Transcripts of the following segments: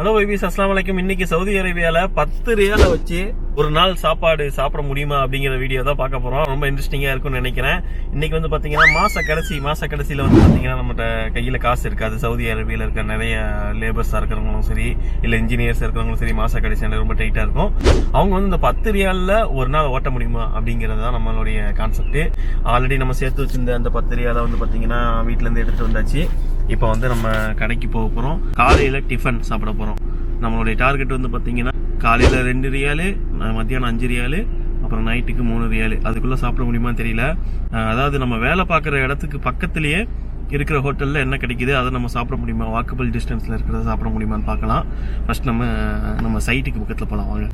Hello வைபீஸ் அஸ்லாம் வலைக்கும் இன்னைக்கு சவுதி அரேபியால பத்து ரியால வச்சு ஒரு நாள் சாப்பாடு சாப்பிட முடியுமா அப்படிங்கிற வீடியோ தான் பார்க்க போறோம். ரொம்ப இன்ட்ரெஸ்டிங்கா இருக்கும்னு நினைக்கிறேன். இன்னைக்கு வந்து பாத்தீங்கன்னா மாச கடைசி மாச கடைசியில வந்து பாத்தீங்கன்னா நம்மகிட்ட கையில காசு இருக்காது. சவுதி அரேபியால இருக்க நிறைய லேபர்ஸா இருக்கிறவங்களும் சரி இல்ல இன்ஜினியர்ஸ் இருக்கிறவங்களும் சரி மாச கடைசி ரொம்ப டைட்டா இருக்கும். அவங்க வந்து இந்த பத்து ரியால்ல ஒரு நாள் ஓட்ட முடியுமா அப்படிங்கிறது தான் நம்மளுடைய கான்செப்ட் ஆல்ரெடி நம்ம சேர்த்து வச்சிருந்த அந்த பத்து ரியால வந்து பாத்தீங்கன்னா வீட்டிலேருந்து இருந்து எடுத்துட்டு வந்தாச்சு. இப்போ வந்து நம்ம கடைக்கு போக போகிறோம் காலையில் டிஃபன் சாப்பிட போகிறோம் நம்மளுடைய டார்கெட் வந்து பார்த்தீங்கன்னா காலையில் ரெண்டு ரியாலு மத்தியானம் அஞ்சு ரியாலு அப்புறம் நைட்டுக்கு மூணு ரியாலு அதுக்குள்ளே சாப்பிட முடியுமான்னு தெரியல. அதாவது நம்ம வேலை பார்க்குற இடத்துக்கு பக்கத்துலேயே இருக்கிற ஹோட்டலில் என்ன கிடைக்குது அதை நம்ம சாப்பிட முடியுமா? வாக்கபிள் டிஸ்டன்ஸில் இருக்கிறத சாப்பிட முடியுமான்னு பார்க்கலாம். ஃபர்ஸ்ட் நம்ம நம்ம சைட்டுக்கு பக்கத்தில் போகலாம் வாங்க.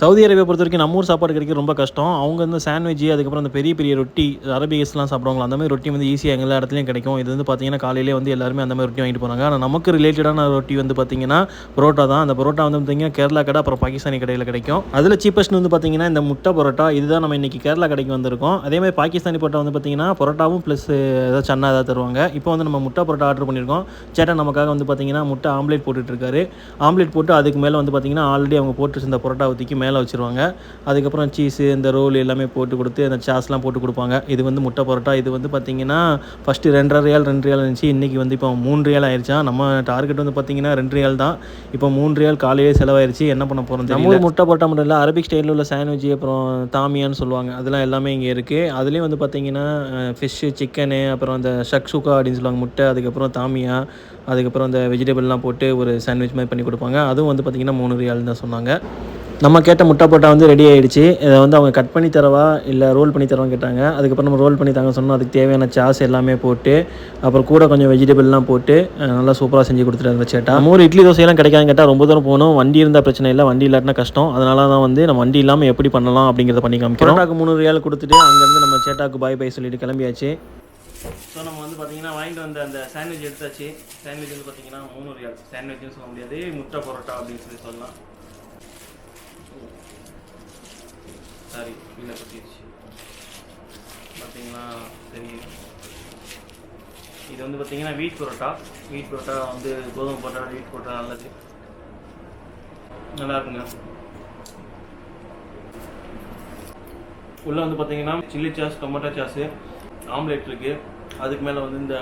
சவுதி அரேபியா பொறுத்த வரைக்கும் நம்ம ஊர் சாப்பாடு கிடைக்க ரொம்ப கஷ்டம். அவங்க வந்து சாண்ட்விச் அதுக்கப்புறம் அந்த பெரிய பெரிய ரொட்டி அரபிகஸ்லாம் சாப்பிடுவாங்களா? அந்த மாதிரி ரொட்டி வந்து ஈஸியாக எல்லா இடத்துலையும் கிடைக்கும். இது வந்து பார்த்தீங்கன்னா காலையிலே வந்து எல்லாருமே அந்த மாதிரி ரொட்டி வாங்கிட்டு போனாங்க. ஆனால் நமக்கு ரிலேட்டடான ரொட்டி வந்து பார்த்தீங்கன்னா பரோட்டா தான். அந்த பரோட்டா வந்து பார்த்தீங்கன்னா கேரளா கடை அப்புறம் பாகிஸ்தானி கடையில் கிடைக்கும். அதில் சீப்பஸ்ட் வந்து பார்த்தீங்கன்னா இந்த முட்டை பரோட்டா. இதுதான் நம்ம இன்னைக்கு கேரளா கடைக்கு வந்திருக்கோம். அதே மாதிரி பாகிஸ்தானி பரோட்டா வந்து பார்த்தீங்கன்னா பரோட்டாவும் ப்ளஸ் ஏதாவது சன்னா ஏதாவது தருவாங்க. இப்போ வந்து நம்ம முட்டை பரோட்டா ஆர்டர் பண்ணியிருக்கோம். சேட்டா நமக்காக வந்து பார்த்தீங்கன்னா முட்டை ஆம்லேட் போட்டுட்டு இருக்காரு. ஆம்லேட் போட்டு அதுக்கு மேலே வந்து பார்த்தீங்கன்னா ஆல்ரெடி அவங்க போட்டு வச்சிருந்த பரோட்டா ஊற்றிக்கு மேலே வச்சிருவாங்க. அதுக்கப்புறம் சீஸு இந்த ரோல் எல்லாமே போட்டு கொடுத்து அந்த சாஸ்லாம் போட்டு கொடுப்பாங்க. இது வந்து முட்டை பரோட்டா. இது வந்து பார்த்தீங்கன்னா ஃபஸ்ட்டு ரெண்டரை ரியால் ரெண்டு ரியால் இருந்துச்சு. இன்றைக்கி வந்து இப்போ மூணு ரியால் ஆயிடுச்சா நம்ம டார்கெட் வந்து பார்த்தீங்கன்னா ரெண்டு ரியால் தான். இப்போ மூணு ரியால் காலையிலே செலவாயிருச்சு. என்ன பண்ண போகிறோம் நம்ம முட்டை பரோட்டா மட்டும் இல்லை அரபிக் ஸ்டைலில் உள்ள சாண்ட்விச் அப்புறம் தாமியான்னு சொல்லுவாங்க. அதெல்லாம் எல்லாமே இங்கே இருக்குது அதுலேயும் வந்து பார்த்தீங்கன்னா ஃபிஷ்ஷு சிக்கனு அப்புறம் அந்த ஷக்ஷுக்கா அப்படின்னு சொல்லுவாங்க. முட்டை அதுக்கப்புறம் தாமியா அதுக்கப்புறம் அந்த வெஜிடபிள்லாம் போட்டு ஒரு சாண்ட்விச் மாதிரி பண்ணி கொடுப்பாங்க. அதுவும் வந்து பார்த்திங்கன்னா மூணு ரியால் தான் சொன்னாங்க. நம்ம கேட்ட முட்டை போட்டா வந்து ரெடி ஆகிடுச்சு இதை வந்து அவங்க கட் பண்ணி தரவா? இல்லை ரோல் பண்ணி தரவா கேட்டாங்க. அதுக்கப்புறம் நம்ம ரோல் பண்ணி தாங்க சொன்னோம். அதுக்கு தேவையான சாஸ் எல்லாமே போட்டு அப்புறம் கூட கொஞ்சம் வெஜிடபிள்லாம் போட்டு நல்லா சூப்பராக செஞ்சு கொடுத்துட்டு இருந்த சேட்டா. நம்ம இட்லி தோசையெல்லாம் கிடைக்காதுன்னு கேட்டால் ரொம்ப தூரம் போகணும். வண்டி இருந்தால் பிரச்சனை இல்லை. வண்டி இல்லாட்டினா கஷ்டம். அதனால தான் வந்து நம்ம வண்டி இல்லாமல் எப்படி பண்ணலாம் அப்படிங்கிறத பண்ணி காமிக்கிறோம். சேட்டாக்கு மூணு ரியால் கொடுத்துட்டு அங்கேருந்து நம்ம சேட்டாக்கு பாய் பாய் சொல்லிட்டு கிளம்பியாச்சு. ஸோ நம்ம வந்து பார்த்தீங்கன்னா வாங்கிட்டு வந்த அந்த சாண்ட்விச் எடுத்தாச்சு. சாண்ட்விச் வந்து பார்த்தீங்கன்னா மூணு ரியால் சாண்ட்விச்னு சொல்ல முடியாது. முட்டை பரோட்டா அப்படின்னு சொல்லி சொல்லலாம். சாரி கீழே கொட்டிடுச்சு பார்த்தீங்களா சரி இது வந்து பார்த்தீங்கன்னா வீட் புரோட்டா. வீட் பரோட்டா வந்து கோதுமை பரோட்டா வீட் பரோட்டா நல்லது. நல்லா இருக்குங்க. உள்ளே வந்து பார்த்தீங்கன்னா chilli sauce tomato sauce omelette இருக்குது அதுக்கு மேலே வந்து இந்த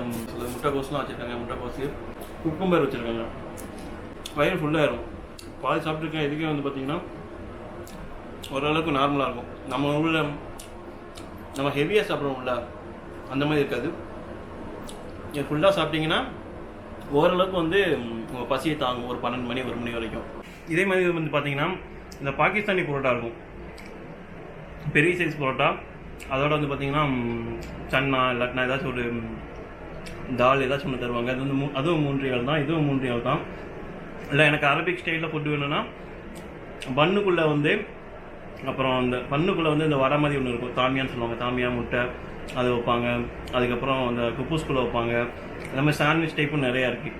முட்டைக்கோஸ்லாம் வச்சுருக்காங்க முட்டைக்கோஸு. குக்கும்பர் வச்சுருக்காங்க. வயிறு ஃபுல்லாகிடும் பாதி சாப்பிட்ருக்கேன் இதுக்கே வந்து பார்த்தீங்கன்னா ஓரளவுக்கு நார்மலாக இருக்கும். நம்ம உள்ள நம்ம ஹெவியாக சாப்பிட்றோம்ல அந்த மாதிரி இருக்காது. நீங்கள் ஃபுல்லாக சாப்பிட்டீங்கன்னா ஓரளவுக்கு வந்து உங்கள் பசியை தாங்கும். ஒரு பன்னெண்டு மணி ஒரு மணி வரைக்கும். இதே மாதிரி வந்து பார்த்தீங்கன்னா இந்த பாகிஸ்தானி பரோட்டா இருக்கும். பெரிய சைஸ் பரோட்டா. அதோட வந்து பார்த்தீங்கன்னா சன்னா இல்லாட்டினா ஏதாச்சும் ஒரு தால் ஏதாச்சும் ஒன்று தருவாங்க. அது வந்து மூ- அதுவும் மூன்று ரியால் தான் இதுவும் மூன்று ரியால் தான். இல்லை எனக்கு அரபிக் ஸ்டைலில் ஃபுட்டு வேணும்னா பன்னுக்குள்ளே வந்து அப்புறம் அந்த பண்ணுக்குள்ளே வந்து இந்த வர மாதிரி ஒன்று இருக்கும். தாமியான்னு சொல்லுவாங்க. தாமியா முட்டை அது வைப்பாங்க. அதுக்கப்புறம் அந்த குப்பூஸ்குள்ளே வைப்பாங்க. இந்த மாதிரி சாண்ட்விச் டைப்பும் நிறையா இருக்குது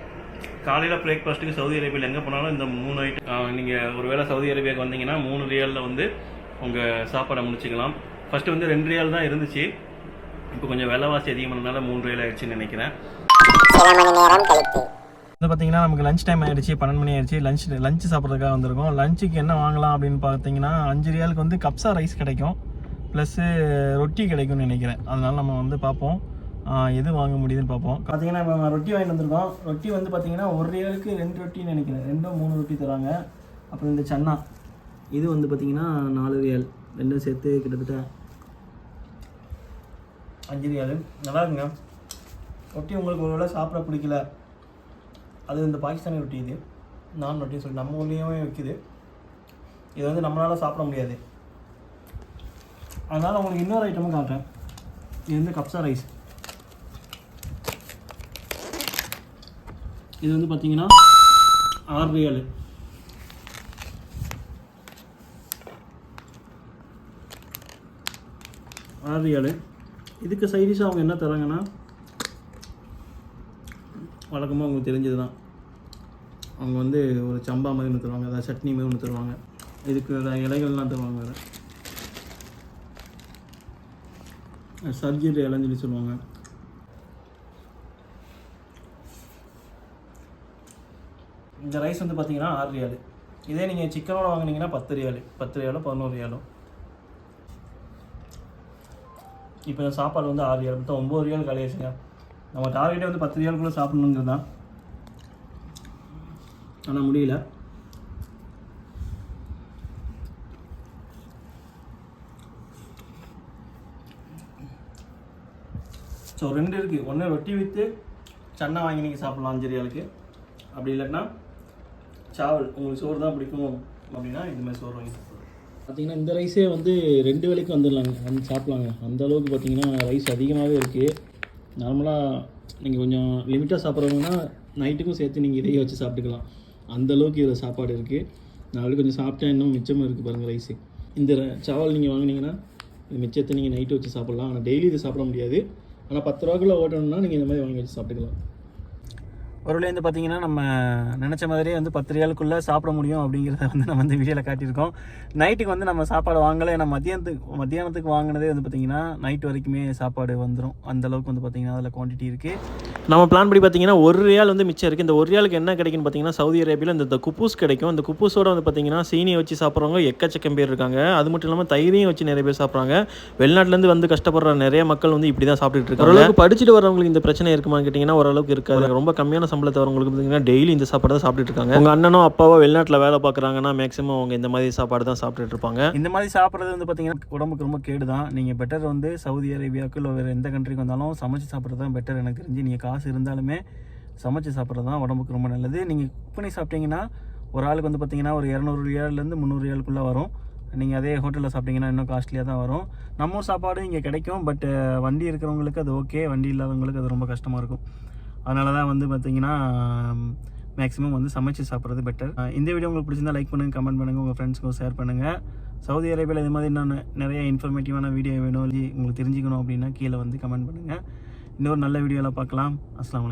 காலையில் பிரேக்ஃபாஸ்ட்டுக்கு சவுதி அரேபியாவில் எங்கே போனாலும் இந்த மூணு ஐட்டம் நீங்கள் ஒருவேளை சவுதி அரேபியாவுக்கு வந்தீங்கன்னா மூணு ரியலில் வந்து உங்கள் சாப்பாடை முடிச்சுக்கலாம். ஃபஸ்ட்டு வந்து ரெண்டு ரியால் தான் இருந்துச்சு. இப்போ கொஞ்சம் விலைவாசி அதிகமானதுனால மூணு ரியல் ஆயிடுச்சுன்னு நினைக்கிறேன். வந்து பார்த்தீங்கன்னா நமக்கு லஞ்ச் டைம் ஆயிடுச்சு பன்னெண்டு மணி ஆயிடுச்சு லஞ்ச் லஞ்ச் சாப்பிட்றதுக்காக வந்திருக்கோம். லஞ்சுக்கு என்ன வாங்கலாம் அப்படின்னு பார்த்தீங்கன்னா அஞ்சு ரியாலுக்கு வந்து கப்ஸா ரைஸ் கிடைக்கும். ப்ளஸ்ஸு ரொட்டி கிடைக்கும்னு நினைக்கிறேன். அதனால நம்ம வந்து பார்ப்போம். எது வாங்க முடியுதுன்னு பார்ப்போம். பார்த்தீங்கன்னா இப்போ நம்ம ரொட்டி வாங்கிட்டு வந்திருக்கோம். ரொட்டி வந்து பார்த்தீங்கன்னா ஒரு ரியாலுக்கு ரெண்டு ரொட்டின்னு நினைக்கிறேன். ரெண்டும் மூணு ரொட்டி தராங்க. அப்புறம் இந்த சன்னா. இது வந்து பார்த்தீங்கன்னா நாலு ரியல் ரெண்டும் சேர்த்து கிட்டத்தட்ட அஞ்சு ரியாலு நல்லா இருக்குங்க. ரொட்டி உங்களுக்கு ஒரு வேளை சாப்பிட பிடிக்கல. அது இந்த பாகிஸ்தானி ரொட்டி இது. நான் ரொட்டின்னு சொல்லி நம்ம ஊர்லேயுமே விற்கிது இது வந்து நம்மளால் சாப்பிட முடியாது. அதனால் உங்களுக்கு இன்னொரு ஐட்டமும் காட்டுறேன். இது வந்து கப்சா ரைஸ். இது வந்து பார்த்தீங்கன்னா ஆறு ரியாலு ஆறு இதுக்கு சைடிஷாக அவங்க என்ன தராங்கன்னா வழக்கமாக உங்களுக்கு தெரிஞ்சது தான் அவங்க வந்து ஒரு சம்பா மாதிரி ஒன்று தருவாங்க அதாவது சட்னி மாதிரி ஒன்று தருவாங்க. இதுக்கு வேறு இலைகள்லாம் தருவாங்க வேறு. சர்ஜரி இலைன்னு சொல்லி சொல்லுவாங்க. இந்த ரைஸ் வந்து பார்த்தீங்கன்னா ஆறு ரியாலு. இதே நீங்கள் சிக்கனோட வாங்குனீங்கன்னா பத்து ரியாலு. பத்து ரியாலோ பதினோரு ரியாலோ. இப்போ இந்த சாப்பாடு வந்து ஆறு ரியால். மொத்தம் ஒம்பது ரியால் கலையாச்சுங்க. நம்ம டார்கெட்டே வந்து பத்து ரியாலுக்குள்ளே சாப்பிடணுங்கிறது தான். ஆனால் முடியல. ஸோ ரெண்டு இருக்குது ஒன்று ரொட்டி விற்று சன்னா வாங்கி நீங்கள் சாப்பிட்லாம் அஞ்சு ரியாலுக்கு அப்படி இல்லைன்னா சாவல். உங்களுக்கு சோறு தான் பிடிக்கும் அப்படின்னா இந்த மாதிரி சோறு வாங்கி பார்த்தீங்கன்னா இந்த ரைஸே வந்து ரெண்டு வேலைக்கு வந்துடலாங்க. வந்து சாப்பிட்லாங்க. அந்த அளவுக்கு பார்த்தீங்கன்னா ரைஸ் அதிகமாகவே இருக்குது நார்மலாக நீங்கள் கொஞ்சம் லிமிட்டாக சாப்பிட்றவங்கன்னா நைட்டுக்கும் சேர்த்து நீங்கள் இதையே வச்சு சாப்பிட்டுக்கலாம். அந்த அளவுக்கு இதில் சாப்பாடு இருக்குது நாளைக்கு கொஞ்சம் சாப்பிட்டா இன்னும் மிச்சமும் இருக்குது பாருங்கள் ரைஸு இந்த ர- சாவல் நீங்கள் வாங்கினீங்கன்னா இந்த மிச்சத்தை நீங்கள் நைட்டு வச்சு சாப்பிட்லாம். ஆனால் டெய்லி இதை சாப்பிட முடியாது. ஆனால் பத்து ரூபாக்குள்ளே ஓட்டணும்னா நீங்கள் இந்த மாதிரி வாங்கி வச்சு சாப்பிட்டுக்கலாம். ஒரு வழியாக வந்து பார்த்தீங்கன்னா நம்ம நினச்ச மாதிரியே வந்து பத்து ரியாலுக்குள்ளே சாப்பிட முடியும் அப்படிங்கிறத வந்து நம்ம வந்து வீடியோவில் காட்டியிருக்கோம். நைட்டுக்கு வந்து நம்ம சாப்பாடு வாங்கலை. நம்ம மத்தியானத்துக்கு மத்தியானத்துக்கு வாங்கினதே வந்து பார்த்தீங்கன்னா நைட் வரைக்குமே சாப்பாடு வந்துடும் அந்த அளவுக்கு வந்து பார்த்தீங்கன்னா அதில் குவான்டிட்டி இருக்குது நம்ம பிளான் படி பார்த்தீங்கன்னா ஒரு ரியால் வந்து மிச்சம் இருக்குது இந்த ஒரு ரியாலுக்கு என்ன கிடைக்குன்னு பார்த்தீங்கன்னா சவுதி அரேபியாவில் இந்த இந்த குப்பூஸ் கிடைக்கும். இந்த குப்பூஸோட வந்து பார்த்தீங்கன்னா சீனியை வச்சு சாப்பிட்றவங்க எக்கச்சக்கம் பேர் இருக்காங்க. அது மட்டும் இல்லாமல் தயிரையும் வச்சு நிறைய பேர் சாப்பிட்றாங்க. வெளிநாட்டிலேருந்து வந்து கஷ்டப்படுற நிறைய மக்கள் வந்து இப்படி தான் சாப்பிட்டுட்டு இருக்காங்க. ஓரளவுக்கு படிச்சுட்டு வரவங்களுக்கு இந்த பிரச்சனை இருக்குமான்னு கேட்டிங்கன்னா ஓரளவுக்கு இருக்காது. ரொம்ப கம்மியான சம்பளத்தை வரவங்களுக்கு பார்த்தீங்கன்னா டெய்லி இந்த சாப்பாடு தான் சாப்பிட்டுட்டு இருக்காங்க. உங்கள் அண்ணனோ அப்பாவோ வெளிநாட்டில் வேலை பார்க்குறாங்கன்னா மேக்ஸிமம் அவங்க இந்த மாதிரி சாப்பாடு தான் சாப்பிட்டுட்டு இருப்பாங்க. இந்த மாதிரி சாப்பிட்றது வந்து பார்த்தீங்கன்னா உடம்புக்கு ரொம்ப கேடு தான் நீங்கள் பெட்டர் வந்து சவுதி அரேபியாவுக்கு இல்லை வேறு எந்த கண்ட்ரிக்கு வந்தாலும் சமைச்சு சாப்பிட்றது தான் பெட்டர் எனக்கு தெரிஞ்சு. நீங்கள் காசு இருந்தாலுமே சமைச்சு சாப்பிட்றது தான் உடம்புக்கு ரொம்ப நல்லது. நீங்கள் குக் பண்ணி சாப்பிட்டீங்கன்னா ஒரு ஆளுக்கு வந்து பார்த்தீங்கன்னா ஒரு இரநூறு ரியால்லேருந்து முந்நூறு ரியாலுக்குள்ளே வரும். நீங்கள் அதே ஹோட்டலில் சாப்பிட்டீங்கன்னா இன்னும் காஸ்ட்லியாக தான் வரும். நம்ம சாப்பாடு இங்கே கிடைக்கும் பட் வண்டி இருக்கிறவங்களுக்கு அது ஓகே வண்டி இல்லாதவங்களுக்கு அது ரொம்ப கஷ்டமாக இருக்கும். அதனால தான் வந்து பார்த்தீங்கன்னா மேக்ஸிமம் வந்து சமைச்சு சாப்பிட்றது பெட்டர் இந்த வீடியோ உங்களுக்கு பிடிச்சிருந்தா லைக் பண்ணுங்கள் கமெண்ட் பண்ணுங்கள் உங்கள் ஃப்ரெண்ட்ஸ்க்கும் ஷேர் பண்ணுங்கள் சவுதி அரேபியாவில் இது மாதிரி இன்னும் நிறைய இன்ஃபர்மேட்டிவான வீடியோ வேணும் உங்களுக்கு தெரிஞ்சுக்கணும் அப்படின்னா கீழே வந்து கமெண்ட் பண்ணுங்கள் இன்னொரு நல்ல வீடியோவில் பார்க்கலாம். அஸ்லாம்